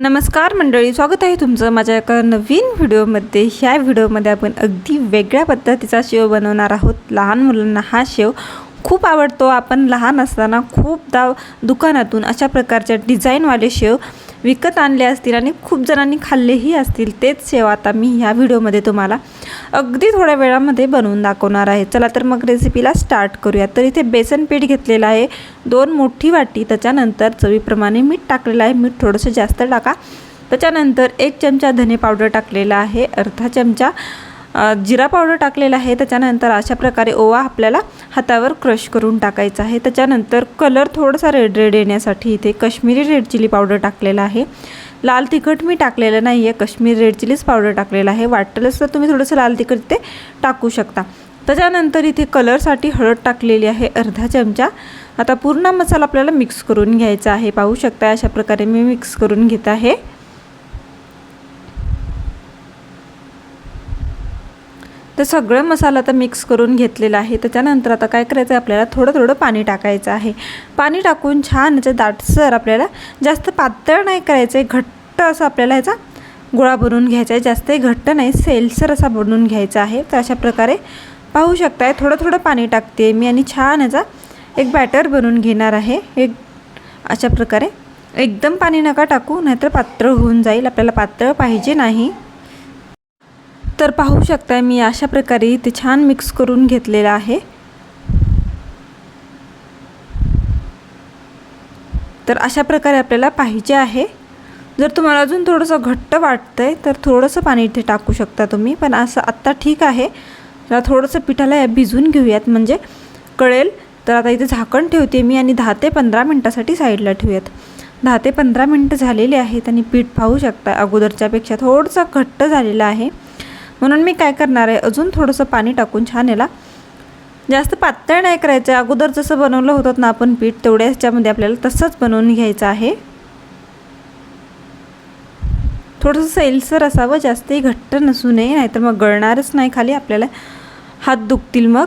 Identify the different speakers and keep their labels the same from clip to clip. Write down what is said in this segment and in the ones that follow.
Speaker 1: नमस्कार मंडळी स्वागत आहे तुमचं माझ्या एका नवीन व्हिडिओमध्ये. ह्या व्हिडिओमध्ये आपण अगदी वेगळ्या पद्धतीचा शेव बनवणार आहोत. लहान मुलांना हा शेव खूप आवडतो. आपण लहान असताना खूपदा दुकानातून अशा प्रकारच्या डिझाईनवाले शेव विकत आणले असतील आणि खूप जणांनी खाल्लेही असतील तेच शेव आता मी ह्या व्हिडिओमध्ये तुम्हाला अगदी थोड्या वेळामध्ये बनवून दाखवणार आहे. चला तर मग रेसिपीला स्टार्ट करूया तर इथे बेसन पीठ घेतलेलं आहे. दोन मोठी वाटी त्याच्यानंतर चवीप्रमाणे मीठ टाकलेलं आहे. मीठ थोडंसं जास्त टाका. त्याच्यानंतर एक चमचा धने पावडर टाकलेला आहे. अर्धा चमचा जिरा पावडर टाकलेला आहे. त्याच्यानंतर अशा प्रकारे ओवा आपल्याला हातावर क्रश करून टाकायचा आहे. त्याच्यानंतर कलर थोडासा रेड रेड येण्यासाठी इथे कश्मीरी रेड चिली पावडर टाकलेला आहे. लाल तिखट मी टाकलेलं नाही आहे कश्मीरी रेड चिलीज पावडर टाकलेलं आहे. वाटलंच तर तुम्ही थोडंसं लाल तिखट ते टाकू शकता. त्याच्यानंतर इथे कलरसाठी हळद टाकलेली आहे. अर्धा चमचा. आता पूर्ण मसाला आपल्याला मिक्स करून घ्यायचा आहे. पाहू शकता अशा प्रकारे मी मिक्स करून घेत आहे. तर सगळं मसाला आता मिक्स करून घेतलेला आहे. त्याच्यानंतर आता काय करायचं आहे आपल्याला थोडं थोडं पाणी टाकायचं आहे. पाणी टाकून छान याचं दाटसर आपल्याला जास्त पातळ नाही करायचं आहे घट्ट असं आपल्याला ह्याचा गोळा बनवून घ्यायचा आहे जास्तही घट्ट नाही सेलसर असा बनवून घ्यायचा आहे. तर अशा प्रकारे पाहू शकताय थोडं थोडं पाणी टाकते मी आणि छान याचा एक बॅटर बनवून घेणार आहे. एक अशा प्रकारे. एकदम पाणी नका टाकू नाहीतर पातळ होऊन जाईल. आपल्याला पातळ पाहिजे नाही. तर पाहू शकताय मी अशा प्रकारे इथे छान मिक्स करून घेतलेलं आहे. तर अशा प्रकारे आपल्याला पाहिजे आहे. जर तुम्हाला अजून थोडंसं घट्ट वाटतं आहे तर थोडंसं पाणी इथे टाकू शकता तुम्ही. पण असं आत्ता ठीक आहे. तर थोडंसं पिठाला या भिजून घेऊयात. म्हणजे कळेल. तर आता इथे झाकण ठेवते मी आणि दहा ते पंधरा मिनटासाठी साईडला ठेवूयात. दहा ते पंधरा मिनटं झालेले आहेत आणि पीठ पाहू शकता अगोदरच्यापेक्षा थोडंसं घट्ट झालेलं आहे. म्हणून मी काय करणार आहे अजून थोडंसं पाणी टाकून छान याला जास्त पातळ नाही करायचं. अगोदर जसं बनवलं होतं ना आपण पीठ तेवढ्या ह्याच्यामध्ये आपल्याला तसंच बनवून घ्यायचं आहे. थोडंसं सैलसर असावं जास्तही घट्ट नसू नये नाहीतर मग गळणारच नाही खाली आपल्याला हात दुखतील मग.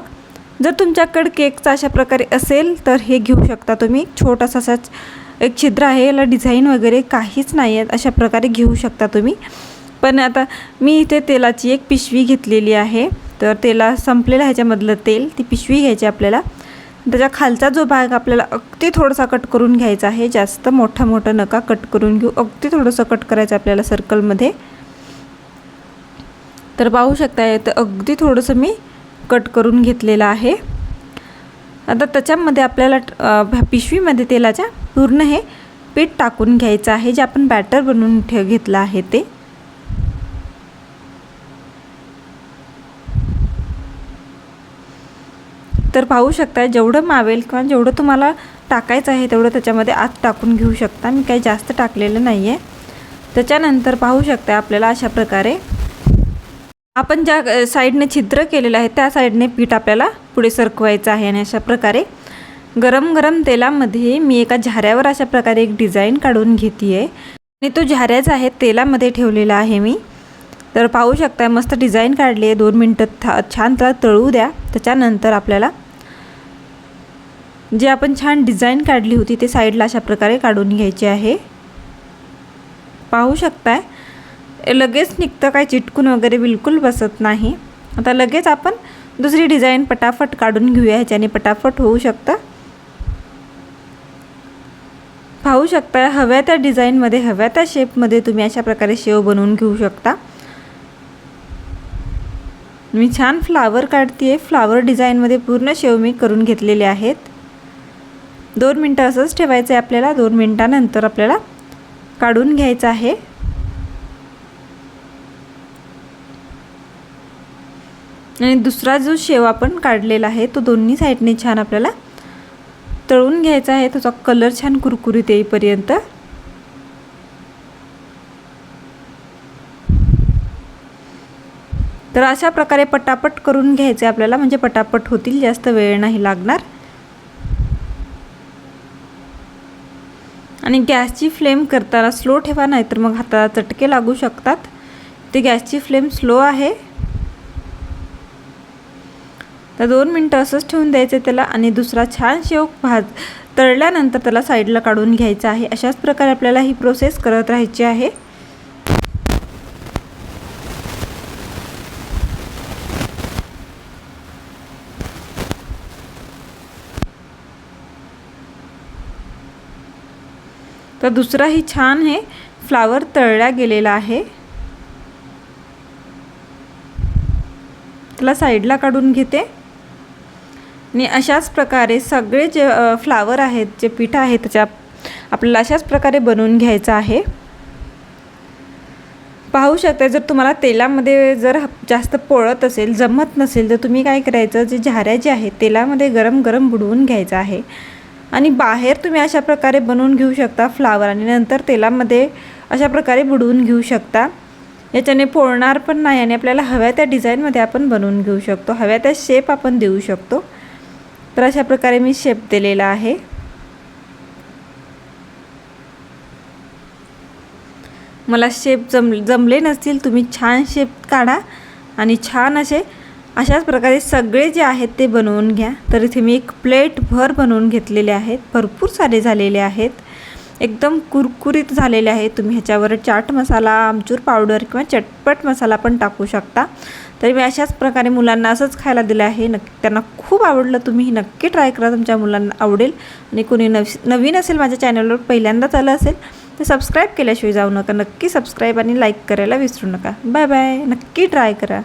Speaker 1: जर तुमच्याकडे केकचा अशा प्रकारे असेल तर हे घेऊ शकता तुम्ही. छोटासा असाच एक छिद्र आहे याला डिझाईन वगैरे काहीच नाही आहेत अशा प्रकारे घेऊ शकता तुम्ही. पण आता मी इथे तेलाची एक पिशवी घेतलेली आहे. तर तेला संपलेलं ह्याच्यामधलं तेल. ती पिशवी घ्यायची आपल्याला. त्याच्या खालचा जो भाग आपल्याला अगदी थोडासा कट करून घ्यायचा आहे. जास्त मोठं मोठं नका कट करून घेऊ. अगदी थोडंसं कट करायचं आपल्याला सर्कलमध्ये. तर पाहू शकता तर अगदी थोडंसं मी कट करून घेतलेलं आहे. आता त्याच्यामध्ये आपल्याला पिशवीमध्ये तेलाच्या पूर्ण हे पीठ टाकून घ्यायचं आहे. जे आपण बॅटर बनवून ठेव घेतलं आहे ते. तर पाहू शकता जेवढं मावेल किंवा जेवढं तुम्हाला टाकायचं आहे तेवढं त्याच्यामध्ये आत टाकून घेऊ शकता. मी काही जास्त टाकलेलं नाही आहे त्याच्यानंतर पाहू शकता आपल्याला अशा प्रकारे आपण ज्या साईडने छिद्र केलेलं आहे त्या साईडने पीठ आपल्याला पुढे सरकवायचं आहे आणि अशा प्रकारे गरम गरम तेलामध्ये मी एका झाऱ्यावर अशा प्रकारे एक डिझाईन काढून घेते आहे आणि तो झाऱ्याचा आहे तेलामध्ये ठेवलेला आहे मी. तर पाहू शकताय मस्त डिझाईन काढली आहे. दोन मिनटं था छान त्याला तळू द्या. त्याच्यानंतर आपल्याला जे आपण छान डिझाईन काढली होती ते साईडला अशा प्रकारे काढून घ्यायचे आहे. पाहू शकताय लगेच निघतं काय चिटकून वगैरे बिलकुल बसत नाही. आता लगेच आपण दुसरी डिझाईन पटाफट काढून घेऊया ह्याच्याने पटाफट होऊ शकतं. पाहू शकता हव्या त्या डिझाईनमध्ये हव्या त्या शेपमध्ये तुम्ही अशा प्रकारे शेव बनवून घेऊ शकता. मी छान फ्लावर काढते आहे फ्लावर डिझाईनमध्ये पूर्ण शेव मी करून घेतलेले आहेत. दोन मिनटं असंच ठेवायचं आहे आपल्याला. दोन मिनटानंतर आपल्याला काढून घ्यायचं आहे. आणि दुसरा जो शेव आपण काढलेला आहे तो दोन्ही साईडने छान आपल्याला तळून घ्यायचा आहे. त्याचा कलर छान कुरकुरीत येईपर्यंत. तर अशा प्रकारे पटापट करून घ्यायचे आपल्याला म्हणजे पटापट होतील जास्त वेळ नाही लागणार. आणि गॅसची फ्लेम करताना स्लो ठेवा नाही तर मग हाताला चटके लागू शकतात. ते गॅसची फ्लेम स्लो आहे. तर दोन मिनटं असंच ठेवून द्यायचं त्याला आणि दुसरा छान शेव भाज तळल्यानंतर त्याला साईडला काढून घ्यायचं आहे. अशाच प्रकारे आपल्याला ही प्रोसेस करत राहायची आहे. तर दुसराही छान हे फ्लावर तळला गेलेला आहे. त्याला साईडला काढून घेते. आणि अशाच प्रकारे सगळे जे फ्लावर आहेत जे पीठ आहे त्याच्या आपल्याला अशाच प्रकारे बनवून घ्यायचं आहे. पाहू शकता जर तुम्हाला तेलामध्ये जर जास्त पोळत असेल जमत नसेल तर तुम्ही काय करायचं जे झाऱ्या जे आहेत तेलामध्ये गरम गरम बुडवून घ्यायचं आहे. आणि बाहेर तुम्ही अशा प्रकारे बनवून घेऊ शकता फ्लावर आणि नंतर तेलामध्ये अशा प्रकारे बुडवून घेऊ शकता. याच्याने पोळणार पण नाही आणि आपल्याला हव्या त्या डिझाईनमध्ये आपण बनवून घेऊ शकतो. हव्या त्या शेप आपण देऊ शकतो. तर अशा प्रकारे मी शेप दिलेला आहे. मला शेप जम जमले नसतील तुम्ही छान शेप काढा आणि छान असे अशाच प्रकारे सगळे जे आहेत ते बनवून घ्या. तर इथे मी एक प्लेट भर बनवून घेतलेले आहेत. भरपूर सारे झालेले आहेत. एकदम कुरकुरीत झालेले आहे तुम्ही ह्याच्यावर चाट मसाला आमचूर पावडर किंवा चटपट मसाला पण टाकू शकता. तरी मी अशाच प्रकारे मुलांना असंच खायला दिलं आहे. नक्की त्यांना खूप आवडलं. तुम्ही ही नक्की ट्राय करा. तुमच्या मुलांना आवडेल. आणि कोणी नवी नवीन असेल माझ्या चॅनलवर पहिल्यांदाच आलं असेल तर सबस्क्राईब केल्याशिवाय जाऊ नका. नक्की सबस्क्राईब आणि लाईक करायला विसरू नका. बाय बाय नक्की ट्राय करा.